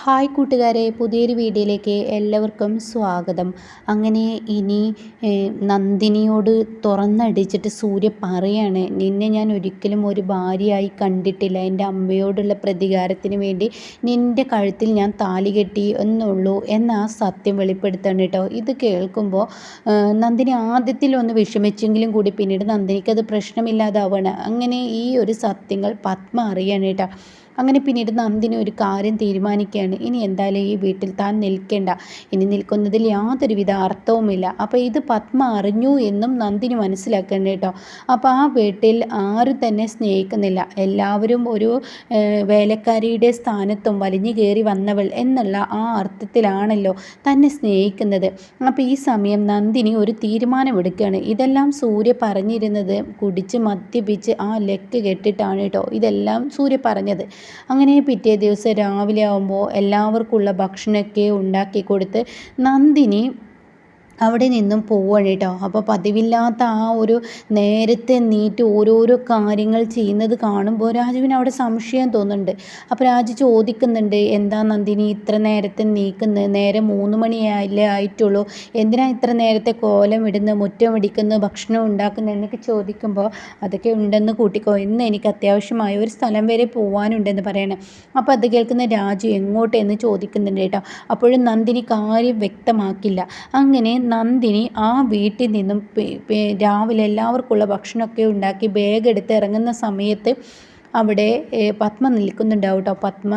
Hi കൂട്ടുകാരെ പുതിയൊരു വീഡിയോയിലേക്ക് എല്ലാവർക്കും സ്വാഗതം. അങ്ങനെ ഇനി നന്ദിനിയോട് തുറന്നടിച്ചിട്ട് സൂര്യ പറയാണ് നിന്നെ ഞാൻ ഒരിക്കലും ഒരു ഭാര്യയായി കണ്ടിട്ടില്ല. എന്റെ അമ്മയോടുള്ള പ്രതികാരത്തിന് വേണ്ടി നിന്റെ കഴുത്തിൽ ഞാൻ താലി കെട്ടി എന്നുള്ളൂ എന്ന ആ സത്യം വെളിപ്പെടുത്തണം കേട്ടോ. ഇത് കേൾക്കുമ്പോൾ നന്ദിനി ആദ്യത്തിൽ ഒന്ന് വിഷമിച്ചെങ്കിലും കൂടി പിന്നീട് നന്ദിനിക്കത് പ്രശ്നമില്ലാതാവണം. അങ്ങനെ ഈ ഒരു സത്യങ്ങൾ പത്മ അറിയാണ് കേട്ടോ. അങ്ങനെ പിന്നീട് നന്ദിനി ഒരു കാര്യം തീരുമാനിക്കുകയാണ്. ഇനി എന്തായാലും ഈ വീട്ടിൽ താൻ നിൽക്കേണ്ട. ഇനി നിൽക്കുന്നതിൽ യാതൊരുവിധ അർത്ഥവുമില്ല. അപ്പോൾ ഇത് പത്മ അറിഞ്ഞു എന്നും നന്ദിനി മനസ്സിലാക്കേണ്ട കേട്ടോ അപ്പോൾ ആ വീട്ടിൽ ആരും തന്നെ സ്നേഹിക്കുന്നില്ല. എല്ലാവരും ഒരു വേലക്കാരിയുടെ സ്ഥാനത്തും വലിഞ്ഞു കയറി വന്നവൾ എന്നുള്ള ആ അർത്ഥത്തിലാണല്ലോ തന്നെ സ്നേഹിക്കുന്നത്. അപ്പോൾ ഈ സമയം നന്ദിനി ഒരു തീരുമാനമെടുക്കുകയാണ്. ഇതെല്ലാം സൂര്യ പറഞ്ഞിരുന്നത് കുടിച്ച് മദ്യപിച്ച് ആ ലെക്ക് കെട്ടിട്ടാണ് കേട്ടോ ഇതെല്ലാം സൂര്യ പറഞ്ഞത്. അങ്ങനെ പിറ്റേ ദിവസം രാവിലെ ആകുമ്പോൾ എല്ലാവർക്കുമുള്ള ഭക്ഷണമൊക്കെ ഉണ്ടാക്കി കൊടുത്ത് നന്ദിനി അവിടെ നിന്നും പോവുകയാണ് കേട്ടോ അപ്പോൾ പതിവില്ലാത്ത ആ ഒരു നേരത്തെ നീറ്റ് ഓരോരോ കാര്യങ്ങൾ ചെയ്യുന്നത് കാണുമ്പോൾ രാജുവിന് അവിടെ സംശയം തോന്നുന്നുണ്ട്. അപ്പോൾ രാജു ചോദിക്കുന്നുണ്ട് എന്താ നന്ദിനി ഇത്ര നേരത്തെ നീക്കുന്നത് നേരെ മൂന്ന് മണിയല്ലേ ആയിട്ടുള്ളൂ. എന്തിനാ ഇത്ര നേരത്തെ കോലം ഇടുന്നത് മുറ്റം ഇടിക്കുന്നു ഭക്ഷണം ഉണ്ടാക്കുന്നത് എന്നൊക്കെ ചോദിക്കുമ്പോൾ അതൊക്കെ ഉണ്ടെന്ന് കൂട്ടിക്കോ. ഇന്ന് എനിക്ക് അത്യാവശ്യമായ ഒരു സ്ഥലം വരെ പോകാനുണ്ടെന്ന് പറയണം. അപ്പോൾ അത് കേൾക്കുന്ന രാജു എങ്ങോട്ടെന്ന് ചോദിക്കുന്നുണ്ട് കേട്ടോ അപ്പോഴും നന്ദിനി കാര്യം വ്യക്തമാക്കില്ല. അങ്ങനെ നന്ദിനി ആ വീട്ടിൽ നിന്നും രാവിലെ എല്ലാവർക്കുള്ള ഭക്ഷണമൊക്കെ ഉണ്ടാക്കി ബാഗ് എടുത്ത് ഇറങ്ങുന്ന സമയത്ത് അവിടെ പത്മ നിൽക്കുന്നുണ്ടാവും കേട്ടോ പത്മ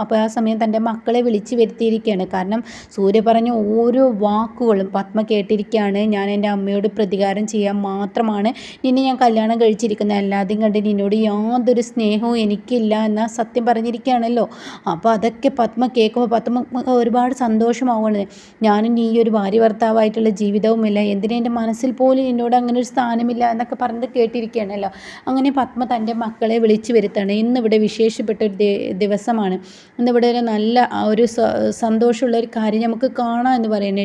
അപ്പോൾ ആ സമയം തന്റെ മക്കളെ വിളിച്ച് വരുത്തിയിരിക്കുകയാണ്. കാരണം സൂര്യ പറഞ്ഞ ഓരോ വാക്കുകളും പത്മ കേട്ടിരിക്കുകയാണ്. ഞാൻ എന്റെ അമ്മയോട് പ്രതികാരം ചെയ്യാൻ മാത്രമാണ് നിന്നെ ഞാൻ കല്യാണം കഴിച്ചിരിക്കുന്നത്. അല്ലാതെ കണ്ട് നിന്നോട് യാതൊരു സ്നേഹവും എനിക്കില്ല എന്ന സത്യം പറഞ്ഞിരിക്കുകയാണല്ലോ. അപ്പോൾ അതൊക്കെ പത്മ കേൾക്കുമ്പോൾ പത്മ ഒരുപാട് സന്തോഷമാവുകയാണ്. ഞാനും നീ ഒരു ഭാര്യ ഭർത്താവായിട്ടുള്ള ജീവിതവുമില്ല. എന്തിനാ എന്റെ മനസ്സിൽ പോലും എന്നോട് അങ്ങനെ ഒരു സ്ഥാനമില്ല എന്നൊക്കെ പറഞ്ഞിട്ട് കേട്ടിരിക്കുകയാണല്ലോ. അങ്ങനെ പത്മ തന്റെ മക്കളെ വിളിച്ച് വിളിച്ചു വരുത്താണ്. ഇന്നിവിടെ വിശേഷപ്പെട്ട ഒരു ദിവസമാണ്. ഇന്നിവിടെ ഒരു നല്ല ഒരു സന്തോഷമുള്ള ഒരു കാര്യം നമുക്ക് കാണാം എന്ന് പറയുന്നത്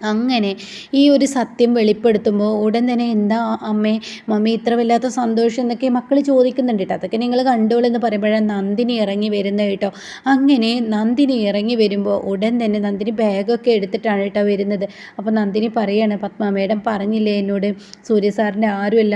അങ്ങനെ ഈ ഒരു സത്യം വെളിപ്പെടുത്തുമ്പോൾ ഉടൻ തന്നെ എന്താ അമ്മേ മമ്മി ഇത്ര വല്ലാത്ത സന്തോഷം എന്നൊക്കെ മക്കൾ ചോദിക്കുന്നുണ്ട് കേട്ടോ. അതൊക്കെ നിങ്ങൾ കണ്ടോളൂ എന്ന് പറയുമ്പോഴാണ് നന്ദിനി ഇറങ്ങി വരുന്നത് കേട്ടോ. അങ്ങനെ നന്ദിനി ഇറങ്ങി വരുമ്പോൾ ഉടൻ തന്നെ നന്ദിനി ബാഗൊക്കെ എടുത്തിട്ടാണ് കേട്ടോ വരുന്നത്. അപ്പോൾ നന്ദിനി പറയാണ് പത്മ മേഡം പറഞ്ഞില്ലേ എന്നോട്? സൂര്യ സാറിന്റെ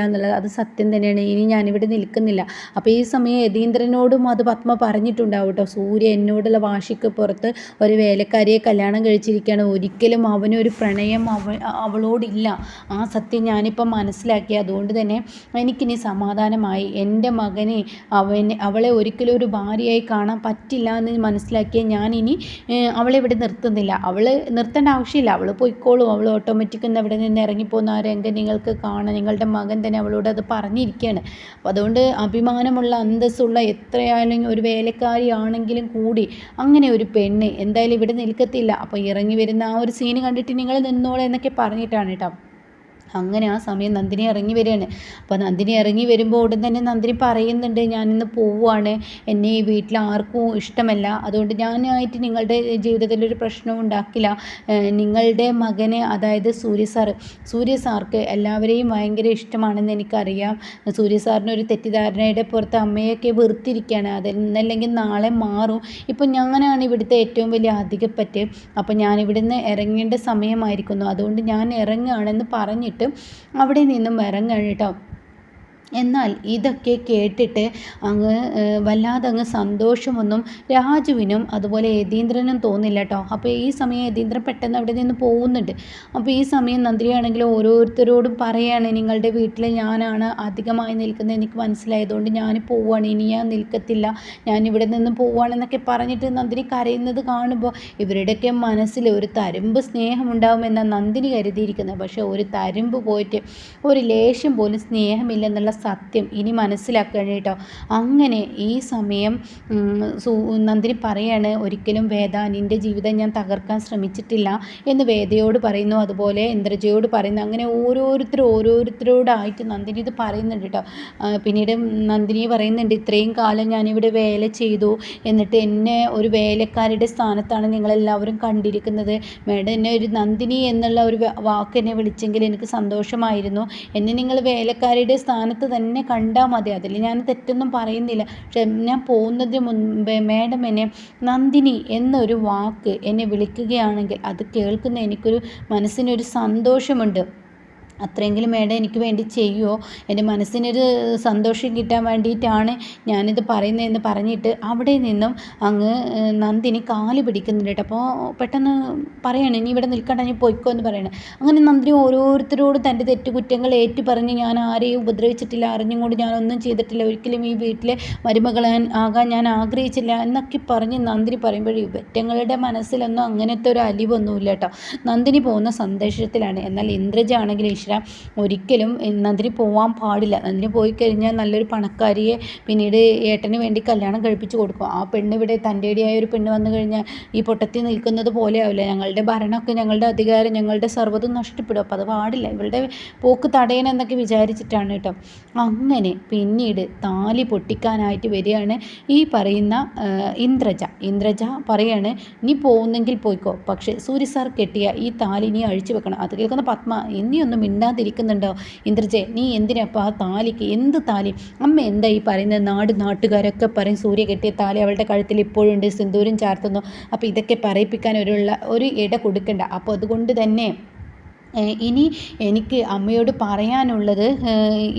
എന്നുള്ളത് അത് സത്യം തന്നെയാണ്. ഇനി ഞാനിവിടെ നിൽക്കുന്നില്ല. അപ്പോൾ ഈ സമയം യതീന്ദ്രനോടും അത് പത്മ പറഞ്ഞിട്ടുണ്ടാവും കേട്ടോ. സൂര്യ എന്നോടുള്ള വാശിക്ക് പുറത്ത് ഒരു വേലക്കാരിയെ കല്യാണം കഴിച്ചിരിക്കുകയാണ്. ഒരിക്കലും അവനൊരു പ്രണയം അവ അവളോടില്ല. ആ സത്യം ഞാനിപ്പം മനസ്സിലാക്കി. അതുകൊണ്ട് തന്നെ എനിക്കിനി സമാധാനമായി. എന്റെ മകനെ അവനെ അവളെ ഒരിക്കലും ഒരു ഭാര്യയായി കാണാൻ പറ്റില്ല എന്ന് മനസ്സിലാക്കിയ ഞാനിനി അവളെ ഇവിടെ നിർത്തുന്നില്ല. അവൾ നിർത്തേണ്ട ആവശ്യമില്ല. അവൾ പോയിക്കോളും. അവൾ ഓട്ടോമാറ്റിക് എന്ന് അവിടെ നിന്ന് ഇറങ്ങിപ്പോകുന്ന ആ രംഗം നിങ്ങൾക്ക് കാണാം. നിങ്ങളുടെ മകൻ തന്നെ അവളോട് അത് പറഞ്ഞിരിക്കുകയാണ്. അപ്പോൾ അതുകൊണ്ട് അഭിമാനമുള്ള അന്തസ്സുള്ള എത്രയായാലും ഒരു വേലക്കാരി ആണെങ്കിലും കൂടി അങ്ങനെ ഒരു പെണ്ണ് എന്തായാലും ഇവിടെ നിൽക്കത്തില്ല. അപ്പോൾ ഇറങ്ങി വരുന്ന ആ ഒരു സീന് കണ്ടിട്ട് നിങ്ങൾ നിന്നോളെ എന്നൊക്കെ പറഞ്ഞിട്ടാണ് കേട്ടോ. അങ്ങനെ ആ സമയം നന്ദിനി ഇറങ്ങി വരികയാണ്. അപ്പോൾ നന്ദിനി ഇറങ്ങി വരുമ്പോൾ ഉടൻ തന്നെ നന്ദിനി പറയുന്നുണ്ട് ഞാനിന്ന് പോവുകയാണ് എന്നെ ഈ വീട്ടിൽ ആർക്കും ഇഷ്ടമല്ല. അതുകൊണ്ട് ഞാനായിട്ട് നിങ്ങളുടെ ജീവിതത്തിൽ ഒരു പ്രശ്നവും ഉണ്ടാക്കില്ല. നിങ്ങളുടെ മകനെ അതായത് സൂര്യ സാറ് സൂര്യ സാർക്ക് എല്ലാവരെയും ഭയങ്കര ഇഷ്ടമാണെന്ന് എനിക്കറിയാം. സൂര്യ സാറിന് ഒരു തെറ്റിദ്ധാരണയുടെ പുറത്ത് അമ്മയൊക്കെ വെറുത്തിരിക്കുകയാണ്. അതെന്നല്ലെങ്കിൽ നാളെ മാറും. ഇപ്പം ഞാനാണ് ഇവിടുത്തെ ഏറ്റവും വലിയ അധികപ്പറ്റ് അപ്പോൾ ഞാൻ ഇവിടുന്ന് ഇറങ്ങേണ്ട സമയമായിരിക്കുന്നു. അതുകൊണ്ട് ഞാൻ ഇറങ്ങുകയാണെന്ന് പറഞ്ഞിട്ട് അവിടെ നിന്നും ഇറങ്ങണം കേട്ടോ എന്നാൽ ഇതൊക്കെ കേട്ടിട്ട് അങ്ങ് വല്ലാതെ അങ്ങ് സന്തോഷമൊന്നും രാജുവിനും അതുപോലെ യതീന്ദ്രനും തോന്നില്ല കേട്ടോ അപ്പോൾ ഈ സമയം യതീന്ദ്രൻ പെട്ടെന്ന് അവിടെ നിന്ന് പോകുന്നുണ്ട്. അപ്പോൾ ഈ സമയം നന്ദിയാണെങ്കിൽ ഓരോരുത്തരോടും പറയുകയാണ് നിങ്ങളുടെ വീട്ടിൽ ഞാനാണ് അധികമായി നിൽക്കുന്നത്. എനിക്ക് മനസ്സിലായതുകൊണ്ട് ഞാൻ പോവുകയാണ് ഇനി ഞാൻ നിൽക്കത്തില്ല. ഞാൻ ഇവിടെ നിന്ന് പോവുകയാണെന്നൊക്കെ പറഞ്ഞിട്ട് നന്ദിനി കരയുന്നത് കാണുമ്പോൾ ഇവരുടെയൊക്കെ മനസ്സിൽ ഒരു തരുമ്പ് സ്നേഹമുണ്ടാവുമെന്നാണ് നന്ദിനി കരുതിയിരിക്കുന്നത്. പക്ഷേ ഒരു തരുമ്പ് പോയിട്ട് ഒരു ലേശം പോലും സ്നേഹമില്ലെന്നുള്ള സത്യം ഇനി മനസ്സിലാക്കുക കേട്ടോ. അങ്ങനെ ഈ സമയം നന്ദിനി പറയാണ് ഒരിക്കലും വേദ നിന്റെ ജീവിതം ഞാൻ തകർക്കാൻ ശ്രമിച്ചിട്ടില്ല എന്ന് വേദയോട് പറയുന്നു. അതുപോലെ ഇന്ദ്രജയോട് പറയുന്നു. അങ്ങനെ ഓരോരുത്തർ ഓരോരുത്തരോടായിട്ട് നന്ദിനി ഇത് പറയുന്നുണ്ട് കേട്ടോ. പിന്നീട് നന്ദിനി പറയുന്നുണ്ട് ഇത്രയും കാലം ഞാനിവിടെ വേല ചെയ്തു. എന്നിട്ട് എന്നെ ഒരു വേലക്കാരുടെ സ്ഥാനത്താണ് നിങ്ങളെല്ലാവരും കണ്ടിരിക്കുന്നത്. മേഡം എന്നെ ഒരു നന്ദിനി എന്നുള്ള ഒരു വാക്ക് എന്നെ വിളിച്ചെങ്കിൽ എനിക്ക് സന്തോഷമായിരുന്നു. എന്നെ നിങ്ങൾ വേലക്കാരുടെ സ്ഥാനത്ത് തന്നെ കണ്ടാൽ മതി. അതിൽ ഞാൻ തെറ്റൊന്നും പറയുന്നില്ല. പക്ഷെ ഞാൻ പോകുന്നതിന് മുൻപേ മാഡം എന്നെ നന്ദിനി എന്നൊരു വാക്ക് എന്നെ വിളിക്കുകയാണെങ്കിൽ അത് കേൾക്കുന്ന എനിക്കൊരു മനസ്സിനൊരു സന്തോഷമുണ്ട്. അത്രയെങ്കിലും മേഡം എനിക്ക് വേണ്ടി ചെയ്യുമോ എന്റെ മനസ്സിനൊരു സന്തോഷം കിട്ടാൻ വേണ്ടിയിട്ടാണ് ഞാനിത് പറയുന്നതെന്ന് പറഞ്ഞിട്ട് അവിടെ നിന്നും അങ്ങ് നന്ദിനി കാൽ പിടിക്കുന്നുണ്ട് കേട്ടോ. അപ്പോൾ പെട്ടെന്ന് പറയണം ഇനി ഇവിടെ നിൽക്കണ്ട ഞാൻ പൊയ്ക്കോ എന്ന് പറയണം. അങ്ങനെ നന്ദിനി ഓരോരുത്തരോട് തന്റെ തെറ്റുകുറ്റങ്ങൾ ഏറ്റു പറഞ്ഞ് ഞാൻ ആരെയും ഉപദ്രവിച്ചിട്ടില്ല അറിഞ്ഞും കൊണ്ട് ഞാനൊന്നും ചെയ്തിട്ടില്ല ഒരിക്കലും ഈ വീട്ടിലെ മരുമകൾ ആകാൻ ഞാൻ ആഗ്രഹിച്ചില്ല എന്നൊക്കെ പറഞ്ഞ് നന്ദിനി പറയുമ്പോഴേ വെറ്റങ്ങളുടെ മനസ്സിലൊന്നും അങ്ങനത്തെ ഒരു അലിവൊന്നുമില്ല കേട്ടോ. നന്ദിനി പോകുന്ന സന്ദേശത്തിലാണ് എന്നാൽ ഇന്ദ്രജ ആണെങ്കിൽ ഈശ്വര ഒരിക്കലും നന്ദിനി പോവാൻ പാടില്ല. നന്ദിനി പോയി കഴിഞ്ഞാൽ നല്ലൊരു പണക്കാരിയെ പിന്നീട് ഏട്ടന് വേണ്ടി കല്യാണം കഴിപ്പിച്ച് കൊടുക്കും. ആ പെണ്ണ് ഇവിടെ തന്റെ ഇടയായ ഒരു പെണ്ണ് വന്നു കഴിഞ്ഞാൽ ഈ പൊട്ടത്തി നിൽക്കുന്നത് പോലെ ആവില്ല. ഞങ്ങളുടെ ഭരണമൊക്കെ ഞങ്ങളുടെ അധികാരം ഞങ്ങളുടെ സർവതും നഷ്ടപ്പെടും. അപ്പോൾ അത് പാടില്ല. ഇവളുടെ പോക്ക് തടയണമെന്നൊക്കെ വിചാരിച്ചിട്ടാണ് കേട്ടോ. അങ്ങനെ പിന്നീട് താലി പൊട്ടിക്കാനായിട്ട് വരികയാണ് ഈ പറയുന്ന ഇന്ദ്രജ. ഇന്ദ്രജ പറയാണ് നീ പോകുന്നെങ്കിൽ പോയിക്കോ. പക്ഷേ സൂര്യ സാർ കെട്ടിയ ഈ താലി നീ അഴിച്ചു വെക്കണം. അത് കേൾക്കുന്ന പത്മ ഇനിയൊന്നും മിണ്ടാതിരിക്കുന്നുണ്ടോ? ഇന്ദ്രജെ നീ എന്തിനപ്പോൾ ആ താലിക്ക്? എന്ത് താലി? അമ്മ എന്താ ഈ പറയുന്നത്? നാട് നാട്ടുകാരൊക്കെ പറയും സൂര്യ കെട്ടിയ താലി അവളുടെ കഴുത്തിൽ ഇപ്പോഴുണ്ട് സിന്ദൂരം ചാർത്തുന്നു. അപ്പോൾ ഇതൊക്കെ പറയിപ്പിക്കാൻ ഒരു ഇട കൊടുക്കണ്ട. അപ്പോൾ അതുകൊണ്ട് തന്നെ ഇനി എനിക്ക് അമ്മയോട് പറയാനുള്ളത്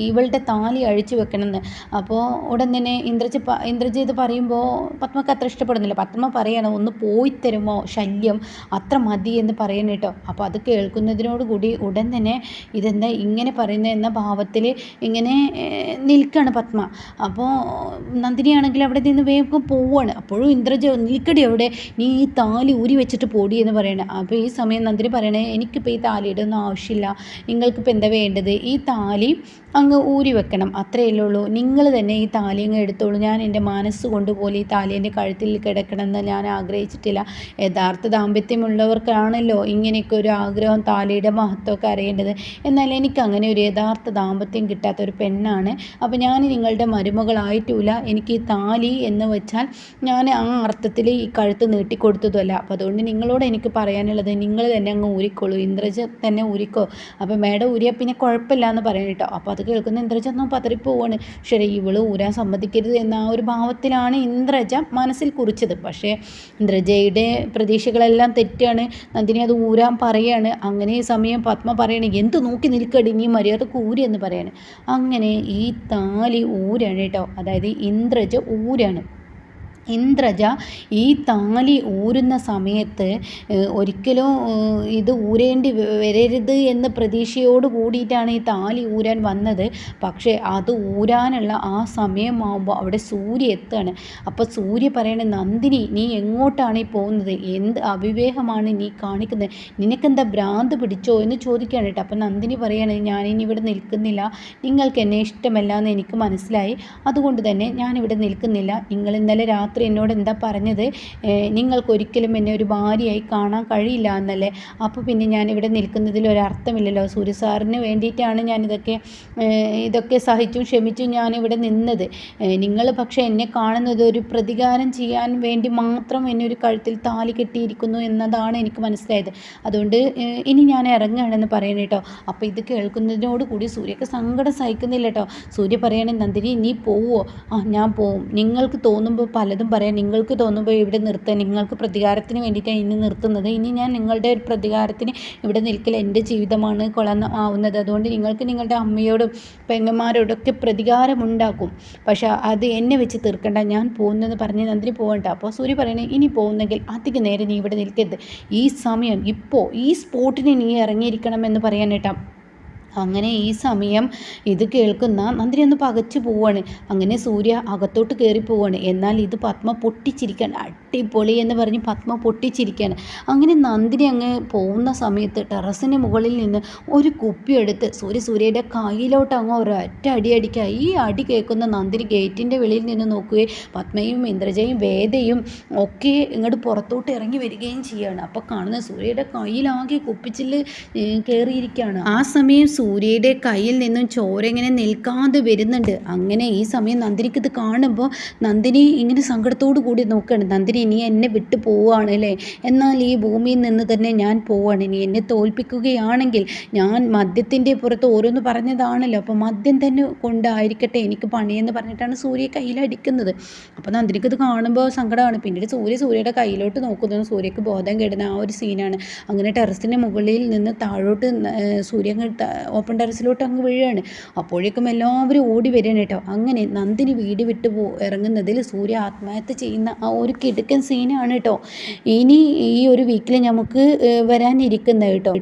ഇവളുടെ താലി അഴിച്ചു വെക്കണമെന്ന്. അപ്പോൾ ഉടൻ തന്നെ ഇന്ദ്രജി ഇന്ദ്രജി ഇത് പറയുമ്പോൾ പത്മക്ക് അത്ര ഇഷ്ടപ്പെടുന്നില്ല. പത്മ പറയണം ഒന്ന് പോയി തരുമോ? ശല്യം. അത്ര മതി എന്ന് പറയണം കേട്ടോ. അപ്പോൾ അത് കേൾക്കുന്നതിനോട് കൂടി ഉടൻ തന്നെ ഇതെന്താ ഇങ്ങനെ പറയുന്നത് എന്ന ഭാവത്തിൽ ഇങ്ങനെ നിൽക്കുകയാണ് പത്മ. അപ്പോൾ നന്ദിനിയാണെങ്കിൽ അവിടെ നിന്ന് വേഗം പോവുകയാണ് അപ്പോഴും ഇന്ദ്രജ നിൽക്കടി അവിടെ. നീ ഈ താലി ഊരി വെച്ചിട്ട് പോടി എന്ന് പറയണേ. അപ്പോൾ ഈ സമയം നന്ദിനി പറയണേ എനിക്കിപ്പോൾ ഈ താലിയുടെ ഒന്നും ആവശ്യമില്ല. നിങ്ങൾക്കിപ്പോൾ എന്താ വേണ്ടത്? ഈ താലി അങ്ങ് ഊരി വെക്കണം. അത്രയല്ലേ ഉള്ളൂ. നിങ്ങൾ തന്നെ ഈ താലി അങ്ങ് എടുത്തോളൂ. ഞാൻ എന്റെ മനസ്സ് കൊണ്ടുപോലെ ഈ താലി എന്റെ കഴുത്തിൽ കിടക്കണമെന്ന് ഞാൻ ആഗ്രഹിച്ചിട്ടില്ല. യഥാർത്ഥ ദാമ്പത്യമുള്ളവർക്കാണല്ലോ ഇങ്ങനെയൊക്കെ ഒരു ആഗ്രഹം താലിയുടെ മഹത്വമൊക്കെ അറിയേണ്ടത്. എന്നാൽ എനിക്ക് അങ്ങനെ ഒരു യഥാർത്ഥ ദാമ്പത്യം കിട്ടാത്ത ഒരു പെണ്ണാണ്. അപ്പോൾ ഞാൻ നിങ്ങളുടെ മരുമകളായിട്ടില്ല എനിക്ക് ഈ താലി എന്ന് വെച്ചാൽ ഞാൻ ആ അർത്ഥത്തിൽ ഈ കഴുത്ത് നീട്ടിക്കൊടുത്തതുമല്ല. അപ്പോൾ അതുകൊണ്ട് നിങ്ങളോട് എനിക്ക് പറയാനുള്ളത് നിങ്ങൾ തന്നെ അങ്ങ് ഊരിക്കോളൂ. ഇന്ദ്രജ തന്നെ ഊരിക്കോ? അപ്പോൾ മേഡം ഊരിയാൽ പിന്നെ കുഴപ്പമില്ല എന്ന് പറയണം കേട്ടോ. അപ്പോൾ അത് കേൾക്കുന്ന ഇന്ദ്രജ ഒന്നും പതറിപ്പോവാണ്. ശരി ഇവൾ ഊരാൻ സമ്മതിക്കരുത് എന്ന ആ ഒരു ഭാവത്തിലാണ് ഇന്ദ്രജ മനസ്സിൽ കുറിച്ചത്. പക്ഷേ ഇന്ദ്രജയുടെ പ്രതീക്ഷകളെല്ലാം തെറ്റാണ്. നന്ദിനി അത് ഊരാൻ പറയാണ്. അങ്ങനെ ഈ സമയം പത്മ പറയണ എന്ത് നോക്കി നിൽക്കടി നീ മര്യാദ ഊരി എന്ന് പറയാണ്. അങ്ങനെ ഈ താലി ഊരാണ് കേട്ടോ. അതായത് ഇന്ദ്രജ ഊരാണ്. ഇന്ദ്രജ ഈ താലി ഊരുന്ന സമയത്ത് ഒരിക്കലും ഇത് ഊരേണ്ടി വരരുത് എന്ന പ്രതീക്ഷയോട് കൂടിയിട്ടാണ് ഈ താലി ഊരാൻ വന്നത്. പക്ഷേ അത് ഊരാനുള്ള ആ സമയമാകുമ്പോൾ അവിടെ സൂര്യ എത്തുകയാണ്. അപ്പോൾ സൂര്യ പറയണ നന്ദിനി നീ എങ്ങോട്ടാണ് ഈ പോകുന്നത്? എന്ത് അവിവേകമാണ് നീ കാണിക്കുന്നത്? നിനക്കെന്താ ഭ്രാന്ത് പിടിച്ചോ? എന്ന് ചോദിക്കുകയാണ് കേട്ടോ. അപ്പോൾ നന്ദിനി പറയാണ് ഞാനിനി ഇവിടെ നിൽക്കുന്നില്ല. നിങ്ങൾക്ക് എന്നെ ഇഷ്ടമല്ല എന്ന് എനിക്ക് മനസ്സിലായി. അതുകൊണ്ട് തന്നെ ഞാനിവിടെ നിൽക്കുന്നില്ല. നിങ്ങൾ ഇന്നലെ രാത്രി രാത്രി എന്നോട് എന്താ പറഞ്ഞത്? നിങ്ങൾക്കൊരിക്കലും എന്നെ ഒരു ഭാര്യയായി കാണാൻ കഴിയില്ല എന്നല്ലേ? അപ്പോൾ പിന്നെ ഞാൻ ഇവിടെ നിൽക്കുന്നതിൽ ഒരർത്ഥമില്ലല്ലോ സൂര്യ സാറിന് വേണ്ടിയിട്ടാണ് ഞാനിതൊക്കെ ഇതൊക്കെ സഹിച്ചും ക്ഷമിച്ചും ഇവിടെ നിന്നത്. നിങ്ങൾ പക്ഷേ എന്നെ കാണുന്നത് ഒരു പ്രതികാരം ചെയ്യാൻ വേണ്ടി മാത്രം എന്നെ ഒരു കഴുത്തിൽ താലി കെട്ടിയിരിക്കുന്നു എന്നതാണ് എനിക്ക് മനസ്സിലായത്. അതുകൊണ്ട് ഇനി ഞാൻ ഇറങ്ങുകയാണെന്ന് പറയണം കേട്ടോ. അപ്പോൾ ഇത് കേൾക്കുന്നതിനോട് കൂടി സൂര്യക്ക് സങ്കടം സഹിക്കുന്നില്ല കേട്ടോ. സൂര്യ പറയണേ നന്ദിനി നീ പോവോ? ആ ഞാൻ പോവും. നിങ്ങൾക്ക് തോന്നുമ്പോൾ പലതും പലതും പറയാം. നിങ്ങൾക്ക് തോന്നുമ്പോൾ ഇവിടെ നിർത്താൻ നിങ്ങൾക്ക് പ്രതികാരത്തിന് വേണ്ടിയിട്ടാണ് ഇനി നിർത്തുന്നത്. ഇനി ഞാൻ നിങ്ങളുടെ ഒരു പ്രതികാരത്തിന് ഇവിടെ നിൽക്കൽ എന്റെ ജീവിതമാണ് കൊളന്ന് ആവുന്നത്. അതുകൊണ്ട് നിങ്ങൾക്ക് നിങ്ങളുടെ അമ്മയോടും പെങ്ങന്മാരോടൊക്കെ പ്രതികാരമുണ്ടാക്കും. പക്ഷെ അത് എന്നെ വെച്ച് തീർക്കണ്ട. ഞാൻ പോകുന്നതെന്ന് പറഞ്ഞ് നന്ദിനി പോകണ്ട. അപ്പോൾ സൂര്യ പറയണേ ഇനി പോകുന്നെങ്കിൽ അധികം നേരം നീ ഇവിടെ നിൽക്കരുത്. ഈ സമയം ഇപ്പോൾ ഈ സ്പോട്ടിന് നീ ഇറങ്ങിയിരിക്കണം എന്ന് കേട്ടാ അങ്ങനെ ഈ സമയം ഇത് കേൾക്കുന്ന നന്ദിനി ഒന്ന് പകച്ചു പോവാണ്. അങ്ങനെ സൂര്യ അകത്തോട്ട് കയറി പോവാണ്. എന്നാൽ ഇത് പത്മ പൊട്ടിച്ചിരിക്കുകയാണ് അടിപൊളി എന്ന് പറഞ്ഞ് പത്മ പൊട്ടിച്ചിരിക്കുകയാണ്. അങ്ങനെ നന്ദിനി അങ്ങ് പോകുന്ന സമയത്ത് ടെറസിന് മുകളിൽ നിന്ന് ഒരു കുപ്പി എടുത്ത് സൂര്യ സൂര്യയുടെ കയ്യിലോട്ട് അങ്ങ് ഒരൊറ്റ അടി അടിക്കുക. ഈ അടി കേൾക്കുന്ന നന്ദിനി ഗേറ്റിന്റെ വെളിയിൽ നിന്ന് നോക്കുകയും പത്മയും ഇന്ദ്രജയും വേദയും ഒക്കെ ഇങ്ങോട്ട് പുറത്തോട്ട് ഇറങ്ങി വരികയും ചെയ്യുകയാണ്. അപ്പോൾ കാണുന്ന സൂര്യയുടെ കയ്യിലാകെ കുപ്പിച്ചിൽ കയറിയിരിക്കുകയാണ് ആ സമയം സൂര്യയുടെ കയ്യിൽ നിന്നും ചോര ഇങ്ങനെ നിൽക്കാതെ വരുന്നുണ്ട്. അങ്ങനെ ഈ സമയം നന്ദിനിക്ക് ഇത് കാണുമ്പോൾ നന്ദിനി ഇങ്ങനെ സങ്കടത്തോടു കൂടി നോക്കുകയാണ്. നന്ദിനി ഇനി എന്നെ വിട്ടു പോവുകയാണ് അല്ലേ എന്നാൽ ഈ ഭൂമിയിൽ നിന്ന് തന്നെ ഞാൻ പോവാണ് ഇനി എന്നെ തോൽപ്പിക്കുകയാണെങ്കിൽ ഞാൻ മദ്യത്തിന്റെ പുറത്ത് ഓരോന്ന് പറഞ്ഞതാണല്ലോ. അപ്പോൾ മദ്യം തന്നെ കൊണ്ടായിരിക്കട്ടെ എനിക്ക് പണിയെന്ന് പറഞ്ഞിട്ടാണ് സൂര്യ കയ്യിലടിക്കുന്നത്. അപ്പോൾ നന്ദിനിക്ക് ഇത് കാണുമ്പോൾ സങ്കടമാണ്. പിന്നീട് സൂര്യ സൂര്യയുടെ കയ്യിലോട്ട് നോക്കുന്നു. സൂര്യക്ക് ബോധം കെടുന്ന ആ ഒരു സീനാണ്. അങ്ങനെ ടെറസിന്റെ മുകളിൽ നിന്ന് താഴോട്ട് സൂര്യ ഓപ്പൺ ടെറസിലോട്ട് അങ്ങ് വീഴുകയാണ്. അപ്പോഴേക്കും എല്ലാവരും ഓടി വരികയാണ് കേട്ടോ. അങ്ങനെ നന്ദിനി വീട് വിട്ട് പോ ഇറങ്ങുന്നതിൽ സൂര്യ ആത്മഹത്യ ചെയ്യുന്ന ആ ഒരു കിടുക്കൻ സീനാണ് കേട്ടോ ഇനി ഈ ഒരു വീക്കിൽ നമുക്ക് വരാനിരിക്കുന്നത് കേട്ടോ